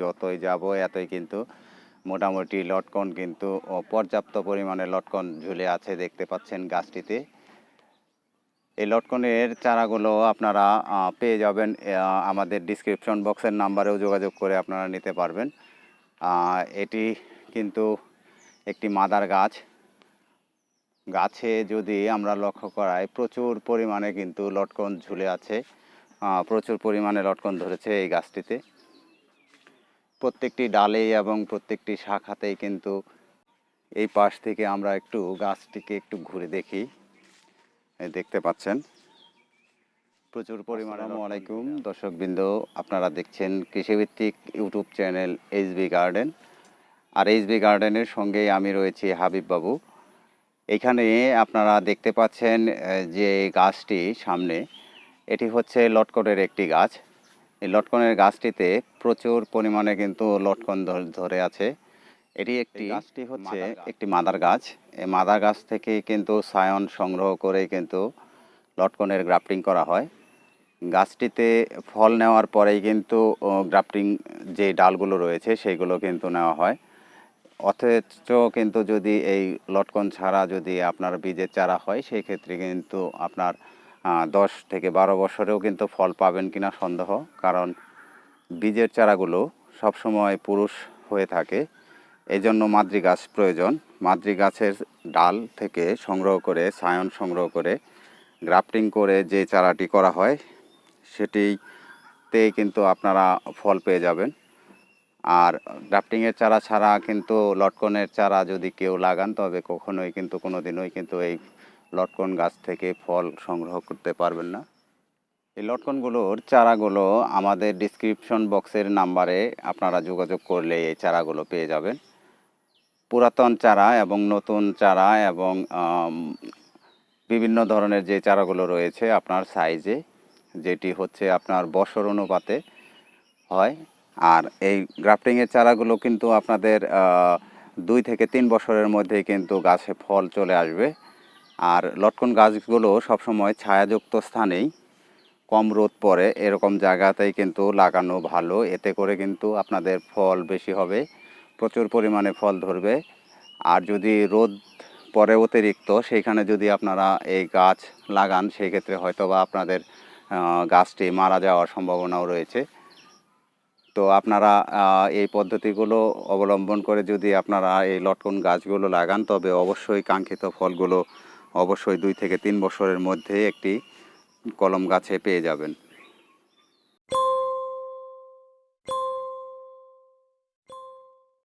যতই যাব, এতই কিন্তু মোটামুটি লটকন কিন্তু পর্যাপ্ত পরিমাণে লটকন ঝুলে আছে দেখতে পাচ্ছেন গাছটিতে। এই লটকনের চারাগুলো আপনারা পেয়ে যাবেন আমাদের ডিসক্রিপশন বক্সের নাম্বারেও যোগাযোগ করে আপনারা নিতে পারবেন। এটি কিন্তু একটি মাদার গাছ। গাছে যদি আমরা লক্ষ্য করাই, প্রচুর পরিমাণে কিন্তু লটকন ঝুলে আছে। প্রচুর পরিমাণে লটকন ধরেছে এই গাছটিতে। প্রত্যেকটি ডালেই এবং প্রত্যেকটি শাখাতেই কিন্তু এই পাশ থেকে আমরা একটু গাছটিকে একটু ঘুরে দেখি। দেখতে পাচ্ছেন। প্রচুর পরিমাণে আলাইকুম। দর্শকবৃন্দ আপনারা দেখছেন কৃষিভিত্তিক ইউটিউব চ্যানেল এইচবি গার্ডেন। আর এইচবি গার্ডেনের সঙ্গেই আমি রয়েছি হাবিব বাবু এখানে আপনারা দেখতে পাচ্ছেন যে গাছটি সামনে এটি হচ্ছে লটকনের একটি গাছ। এই লটকনের গাছটিতে প্রচুর পরিমাণে কিন্তু লটকন ধর- আছে। এটি একটি গাছটি হচ্ছে একটি মাদার গাছ। এই মাদার গাছ থেকে কিন্তু সায়ন সংগ্রহ করে কিন্তু লটকনের গ্রাফটিং করা হয়। গাছটিতে ফল নেওয়ার পরেই কিন্তু গ্রাফটিং যে ডালগুলো রয়েছে সেইগুলো কিন্তু নেওয়া হয়। অথচ কিন্তু যদি এই লটকন ছাড়া যদি আপনার বীজের চারা হয় সেই ক্ষেত্রে কিন্তু আপনার দশ থেকে বারো বছরেও কিন্তু ফল পাবেন কিনা সন্দেহ, কারণ বীজের চারাগুলো সবসময় পুরুষ হয়ে থাকে। এই জন্য মাদ্রি গাছ প্রয়োজন। মাদ্রি গাছের ডাল থেকে সংগ্রহ করে, সায়ন সংগ্রহ করে, গ্রাফটিং করে যে চারাটি করা হয়, সেটিতে কিন্তু আপনারা ফল পেয়ে যাবেন। আর গ্রাফটিংয়ের চারা ছাড়া কিন্তু লটকনের চারা যদি কেউ লাগান, তবে কখনোই কিন্তু কোনো দিনই কিন্তু এই লটকন গাছ থেকে ফল সংগ্রহ করতে পারবেন না। এই লটকনগুলোর চারাগুলো আমাদের ডিসক্রিপশন বক্সের নাম্বারে আপনারা যোগাযোগ করলে এই চারাগুলো পেয়ে যাবেন। পুরাতন চারা এবং নতুন চারা এবং বিভিন্ন ধরনের যে চারাগুলো রয়েছে আপনার সাইজে যেটি হচ্ছে আপনার বছর অনুপাতে হয়। আর এই গ্রাফটিংয়ের চারাগুলো কিন্তু আপনাদের দুই থেকে তিন বছরের মধ্যেই কিন্তু গাছে ফল চলে আসবে। আর লটকন গাছগুলো সবসময় ছায়াযুক্ত স্থানেই কম রোদ পড়ে। এরকম জায়গাতেই কিন্তু লাগানো ভালো। এতে করে কিন্তু আপনাদের ফল বেশি হবে, প্রচুর পরিমাণে ফল ধরবে। আর যদি রোদ পরে অতিরিক্ত, সেইখানে যদি আপনারা এই গাছ লাগান সেই ক্ষেত্রে হয়তো বা আপনাদের গাছটি মারা যাওয়ার সম্ভাবনাও রয়েছে। তো আপনারা এই পদ্ধতিগুলো অবলম্বন করে যদি আপনারা এই লটকন গাছগুলো লাগান, তবে অবশ্যই কাঙ্ক্ষিত ফলগুলো অবশ্যই দুই থেকে তিন বছরের মধ্যে একটি কলম গাছে পেয়ে যাবেন।